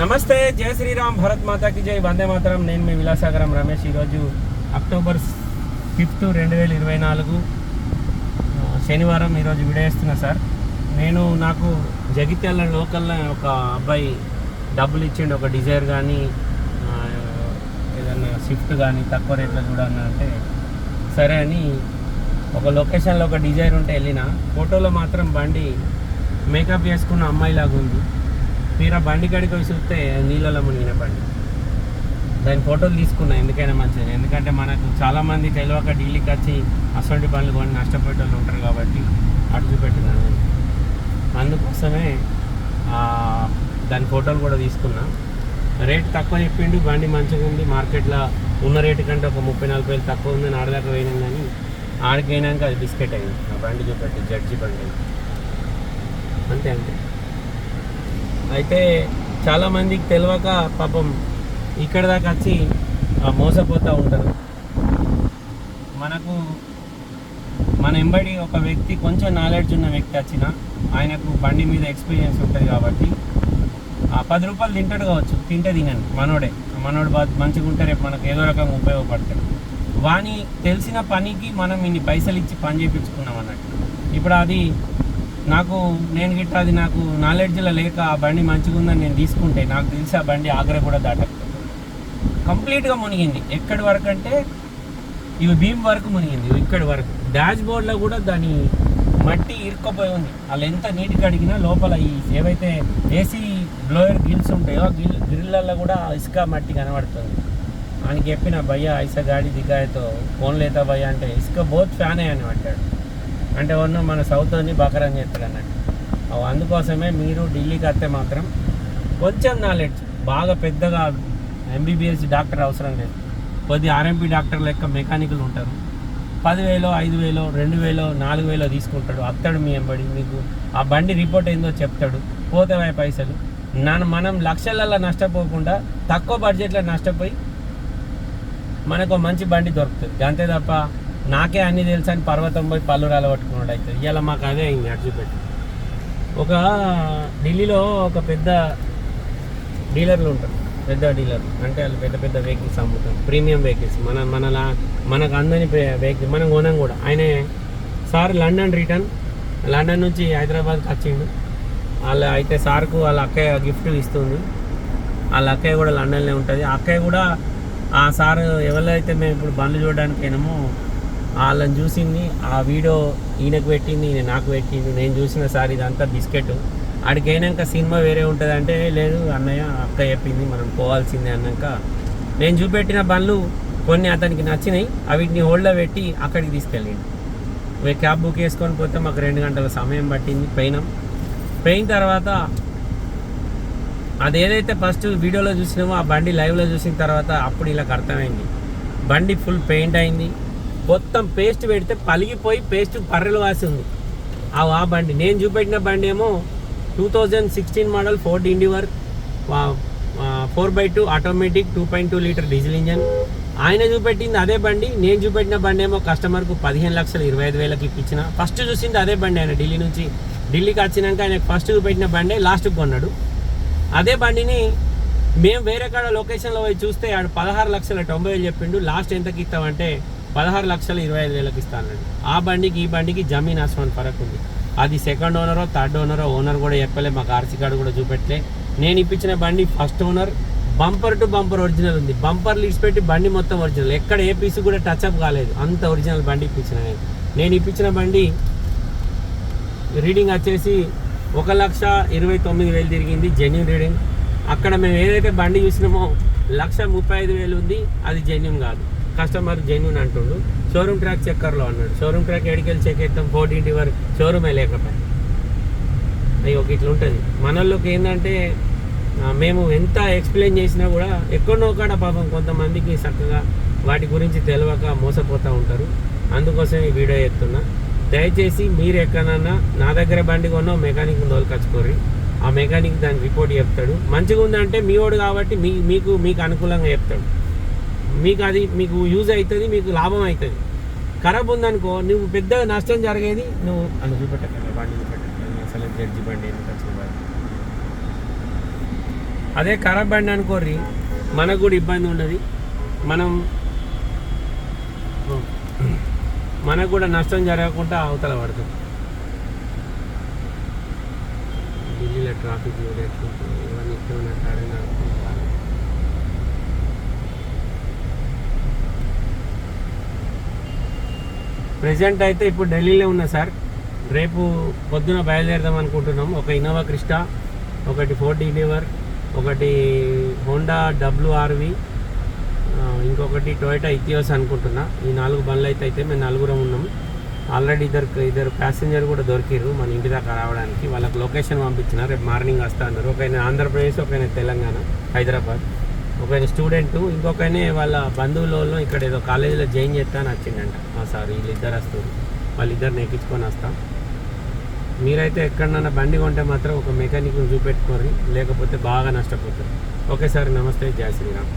నమస్తే జయ శ్రీరామ్ భరత్ మాతాకి జై. వందే మాతరం. నేను మీ విలాసాగరం రమేష్. ఈరోజు అక్టోబర్ ఫిఫ్త్ రెండు వేల ఇరవై నాలుగు శనివారం ఈరోజు విడేస్తున్నా సార్. నేను నాకు జగిత్యాల లోకల్లో ఒక అబ్బాయి డబ్బులు ఇచ్చిండు. ఒక డిజైర్ కానీ ఏదన్నా స్విఫ్ట్ కానీ తక్కువ రేట్లో చూడన్నా అంటే సరే అని ఒక లొకేషన్లో ఒక డిజైర్ ఉంటే వెళ్ళిన. ఫోటోలో మాత్రం బండి మేకప్ చేసుకున్న అమ్మాయిలాగా ఉంది. తీరా బండి కాడికి పోయి చూస్తే నీళ్ళలో మునిగిన బండి. దాని ఫోటోలు తీసుకున్నా ఎందుకైనా మంచిది. ఎందుకంటే మనకు చాలామంది తెలియక ఢిల్లీకి వచ్చి అసలు బండ్లు కొన్ని నష్టపోయే వాళ్ళు ఉంటారు కాబట్టి అటు పెట్టినాను అందుకోసమే దాని ఫోటోలు కూడా తీసుకున్నా. రేట్ తక్కువ చెప్పిండు బండి మంచిగా ఉంది మార్కెట్లో ఉన్న రేటు కంటే ఒక ముప్పై నలభై వేలు తక్కువ ఉందని ఆడదాకా పోయినాం కానీ ఆడికి పోయినాక అది బిస్కెట్ అయింది. ఆ బండి చూపెట్టి జడ్జి బండి అంతే అంతే అయితే చాలామందికి తెలియక పాపం ఇక్కడ దాకా వచ్చి మోసపోతూ ఉంటారు. మనకు మన ఎంబడి ఒక వ్యక్తి కొంచెం నాలెడ్జ్ ఉన్న వ్యక్తి వచ్చిన ఆయనకు బండి మీద ఎక్స్పీరియన్స్ ఉంటుంది కాబట్టి ఆ పది రూపాయలు తింటాడు కావచ్చు తింటే తినండి మనోడే. మనోడు మంచిగా ఉంటే రేపు మనకు ఏదో రకంగా ఉపయోగపడతాడు. వాని తెలిసిన పనికి మనం ఇన్ని పైసలు ఇచ్చి పని చేయించుకున్నాం అన్నట్టు. ఇప్పుడు అది నాకు నేను గిట్ట అది నాకు నాలెడ్జ్లో లేక ఆ బండి మంచిగా ఉందని నేను తీసుకుంటే నాకు తెలిసి ఆ బండి ఆగ్రా కూడా దాటకపోతుంది కంప్లీట్గా మునిగింది. ఎక్కడి వరకు అంటే ఇవి భీమ్ వరకు మునిగింది. ఇక్కడి వరకు. డాష్ బోర్డ్లో కూడా దాని మట్టి ఇరుక్కపోయి ఉంది. వాళ్ళు ఎంత నీట్గా అడిగినా లోపల ఈ ఏవైతే ఏసీ బ్లోయర్ గిల్స్ ఉంటాయో గిల్ గ్రిల్లల్లో కూడా ఇసుక మట్టి కనబడుతుంది. ఆయనకి చెప్పిన భయ్య ఐసా గాడి దిగాయతో ఫోన్ లేతా భయ్య అంటే ఇసుక బోత్ ఫ్యానే అని అంటాడు. అంటే ఉన్న మన సౌత్లోని బకరం చేస్తాడు అన్నట్టు. అవి అందుకోసమే మీరు ఢిల్లీకి వస్తే మాత్రం కొంచెం నాలెడ్జ్ బాగా పెద్దగా ఎంబీబీఎస్ డాక్టర్ అవసరం లేదు. కొద్ది ఆర్ఎంపీ డాక్టర్ లెక్క మెకానికల్ ఉంటారు. పదివేలో ఐదు వేలో రెండు వేలో నాలుగు వేలో తీసుకుంటాడు. అత్తడు మీ ఎంబడి మీకు ఆ బండి రిపోర్ట్ ఏందో చెప్తాడు. పోతే పైసలు. నన్ను మనం లక్షలలో నష్టపోకుండా తక్కువ బడ్జెట్లో నష్టపోయి మనకు మంచి బండి దొరుకుతుంది. అంతే తప్ప నాకే అన్నీ తెలుసు అని పర్వతం పోయి పల్లూరు రాలగొట్టుకున్నాడు అయితే. ఇవాళ మాకు అదే అయింది అటు ఒక ఢిల్లీలో ఒక పెద్ద డీలర్లు ఉంటారు. పెద్ద డీలర్ అంటే వాళ్ళు పెద్ద పెద్ద వెహికల్స్ అమ్ముతారు. Premium vehicles. మన మనలా మనకు అందని వెహికల్ మనం కొనం కూడా. ఆయన సార్ లండన్ రిటర్న్. లండన్ నుంచి హైదరాబాద్కి వచ్చిండు. వాళ్ళ అయితే సార్కు వాళ్ళ అక్కయ్య గిఫ్ట్ ఇస్తుంది. వాళ్ళ అక్కయ్య కూడా లండన్లో ఉంటుంది. అక్కయ్య కూడా ఆ సార్ ఎవరైతే మేము ఇప్పుడు బండ్లు చూడడానికి అయినామో వాళ్ళని చూసింది ఆ వీడియో ఈయనకు పెట్టింది ఈయన నాకు పెట్టింది నేను చూసిన సార్ ఇదంతా బిస్కెట్. ఆడికి అయినాక సినిమా వేరే ఉంటుంది అంటే లేదు అన్నయ్య అక్క చెప్పింది మనం పోవాల్సిందే అన్నాక నేను చూపెట్టిన బండ్లు కొన్ని అతనికి నచ్చినాయి అవిటిని హోల్డ్లో పెట్టి అక్కడికి తీసుకెళ్ళింది క్యాబ్ బుక్ చేసుకొని పోతే మాకు రెండు గంటల సమయం పట్టింది పోయినాం. పోయిన తర్వాత అది ఏదైతే ఫస్ట్ వీడియోలో చూసినామో ఆ బండి లైవ్లో చూసిన తర్వాత అప్పుడు ఇలా అర్థమైంది. బండి ఫుల్ పెయింట్ అయింది. మొత్తం పేస్ట్ పెడితే పలిగిపోయి పేస్ట్ పర్రెలు వాసి ఉంది ఆ ఆ బండి నేను చూపెట్టిన బండి ఏమో two thousand sixteen model Ford Endeavour four by two automatic two point two litre diesel engine ఆయన చూపెట్టింది అదే బండి నేను చూపెట్టిన బండి ఏమో కస్టమర్కు పదిహేను లక్షలు ఇరవై ఐదు వేలకి ఇప్పించిన. ఫస్ట్ చూసింది అదే బండి ఆయన ఢిల్లీ నుంచి. ఢిల్లీకి వచ్చినాక ఆయన ఫస్ట్ చూపెట్టిన బండే లాస్ట్కి కొన్నాడు. అదే బండిని మేము వేరే కాడ లొకేషన్లో పోయి చూస్తే ఆడు పదహారు లక్షల తొంభై వేలు చెప్పిండు. లాస్ట్ ఎంతకి ఇస్తామంటే పదహారు లక్షల ఇరవై ఐదు వేలకు ఇస్తాను ఆ బండికి ఈ బండికి జమీన్ ఆస్మాన్ ఫరక్ ఉంది. అది సెకండ్ ఓనరో థర్డ్ ఓనరో ఓనర్ కూడా చెప్పలే మాకు ఆర్సీ కార్డు కూడా చూపెట్టలే. నేను ఇప్పించిన బండి first owner bumper to bumper original ఉంది. బంపర్ లీడ్స్ పెట్టి బండి మొత్తం ఒరిజినల్ ఎక్కడ ఏ పీస్ కూడా టచ్ అప్ కాలేదు. అంత ఒరిజినల్ బండి ఇప్పించిన నేను. నేను ఇప్పించిన బండి రీడింగ్ వచ్చేసి ఒక లక్ష ఇరవై తొమ్మిది వేలు తిరిగింది జెన్యున్ రీడింగ్ అక్కడ మేము ఏదైతే బండి చూసినామో లక్ష ముప్పై ఐదు వేలు ఉంది అది జెన్యున్ కాదు. కస్టమర్ జెన్యున్ అంటుండు. షోరూమ్ ట్రాక్ చెక్కర్లో అన్నాడు. షోరూమ్ ట్రాక్ ఎడికెళ్ళి చెక్ చేద్దాం ఫోర్టీన్ వరకు. షోరూమే లేకపోయి అయ్యో ఇట్లా ఉంటుంది. మనల్లోకి ఏంటంటే మేము ఎంత ఎక్స్ప్లెయిన్ చేసినా కూడా ఎక్కడో కాడ పాపం కొంతమందికి చక్కగా వాటి గురించి తెలియక మోసపోతూ ఉంటారు. అందుకోసం ఈ వీడియో ఎత్తున్నా దయచేసి మీరు ఎక్కడన్నా నా దగ్గర బండి కొన్నా మెకానిక్ తోలుకొచ్చుకోర్రి. ఆ మెకానిక్ దాని రిపోర్ట్ చెప్తాడు. మంచిగా ఉందంటే మీ వాడు కాబట్టి మీ మీకు మీకు అనుకూలంగా చెప్తాడు. మీకు అది మీకు యూజ్ అవుతుంది మీకు లాభం అవుతుంది. ఖరాబ్ ఉందనుకో నువ్వు పెద్దగా నష్టం జరిగేది నువ్వు అని చూపెట్టగల బండి అసలు జడ్జి బండి అదే ఖరాబ్ బండి అనుకోర్రి మనకు కూడా ఇబ్బంది ఉండదు మనం మనకు కూడా నష్టం జరగకుండా అవతల పడుతుంది ఢిల్లీలో ట్రాఫిక్ ఇవన్నీ ఇక్కడ ఉన్న కాడే నడుపుకుంటారు ప్రజెంట్ అయితే ఇప్పుడు ఢిల్లీలో ఉన్నా సార్. రేపు పొద్దున బయలుదేరదాం అనుకుంటున్నాం. ఒక ఇన్నోవా క్రిస్టా ఒకటి ఫోర్ డీలివర్ ఒకటి హోండా డబ్ల్యూఆర్వి ఇంకొకటి టొయోటా ఇథియోస్ అనుకుంటున్నా. ఈ నాలుగు బండ్లు అయితే అయితే మేము నలుగురం ఉన్నాం. ఆల్రెడీ ఇద్దరు ఇద్దరు ప్యాసింజర్ కూడా దొరికిర్రు మన ఇంటి దాకా రావడానికి. వాళ్ళకి లొకేషన్ పంపించిన రేపు మార్నింగ్ వస్తా అన్నారు. ఒక ఆంధ్రప్రదేశ్ ఒక తెలంగాణ హైదరాబాద్. ఒక స్టూడెంట్ ఇంకొకనే వాళ్ళ బంధువులలో ఇక్కడ ఏదో కాలేజీలో జాయిన్ చేస్తా అని వచ్చిండంట ఆ సార్ వీళ్ళిద్దరు వస్తారు. వాళ్ళిద్దరు ఎక్కించుకొని వస్తాం. మీరైతే ఎక్కడన్నా బండి కొంటే మాత్రం ఒక మెకానిక్ని చూపెట్టుకోరు లేకపోతే బాగా నష్టపోతారు. ఓకే సార్ నమస్తే. జయ శ్రీరామ్.